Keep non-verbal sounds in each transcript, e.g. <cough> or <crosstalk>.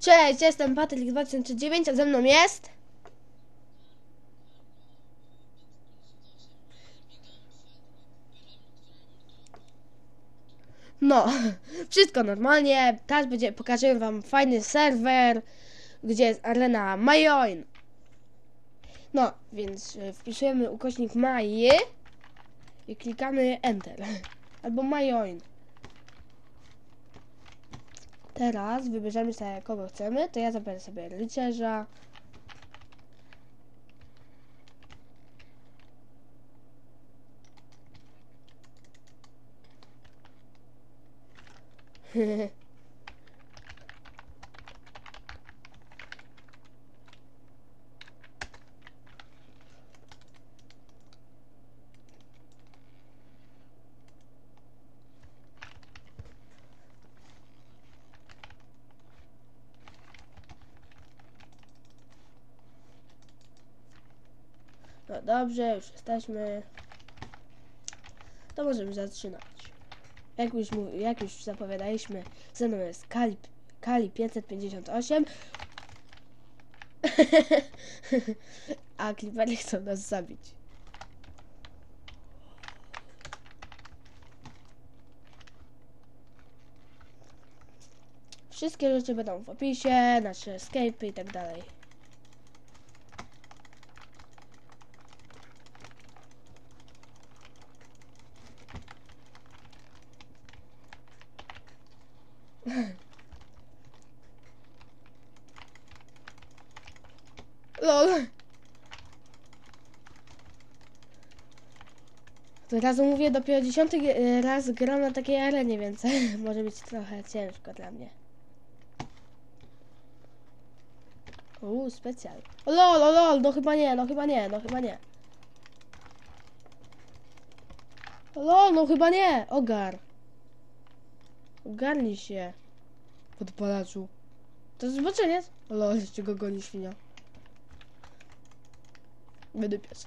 Cześć, jestem Patryk2009, a ze mną jest... No, <laughs> wszystko normalnie. Teraz będzie, pokażę wam fajny serwer, gdzie jest arena Majoin. No, więc e, wpisujemy ukośnik Maji i klikamy Enter. <laughs> Albo Majoin. Teraz wybierzemy sobie kogo chcemy. To ja zabiorę sobie rycerza. <laughs> No dobrze, już jesteśmy. To możemy zaczynać. Jak już, mów, jak już zapowiadaliśmy, ze mną jest Kali, Kali <laughs> 558. A klipery chcą nas zabić. Wszystkie rzeczy będą w opisie, nasze escape i tak dalej. LOL. To razu mówię, dopiero dziesiąty e, raz gram na takiej arenie, więc <laughs> może być trochę ciężko dla mnie. Uuu, specjal. Lol, lol, no chyba nie, no chyba nie, no chyba nie. Lol, no chyba nie, ogar. Ogarnij się. Podpalaczu. To zobaczenie. O lol, jeszcze go goni świnia. Będę pies.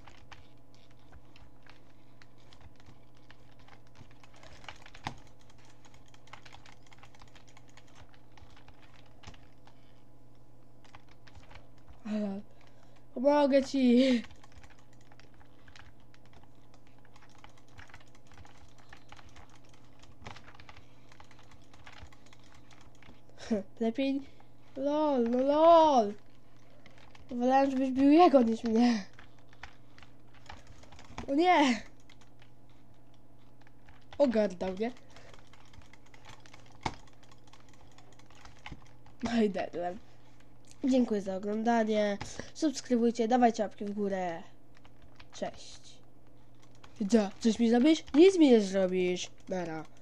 Pomogę ci. <laughs> Lepiej... Lol, no lol. Wolałem, żebyś bił jego niż mnie. O nie! Ogarnął, nie? No i. Dziękuję za oglądanie. Subskrybujcie, dawajcie łapki w górę. Cześć. Co? Coś mi zrobisz? Nic mi nie zrobisz. Nara.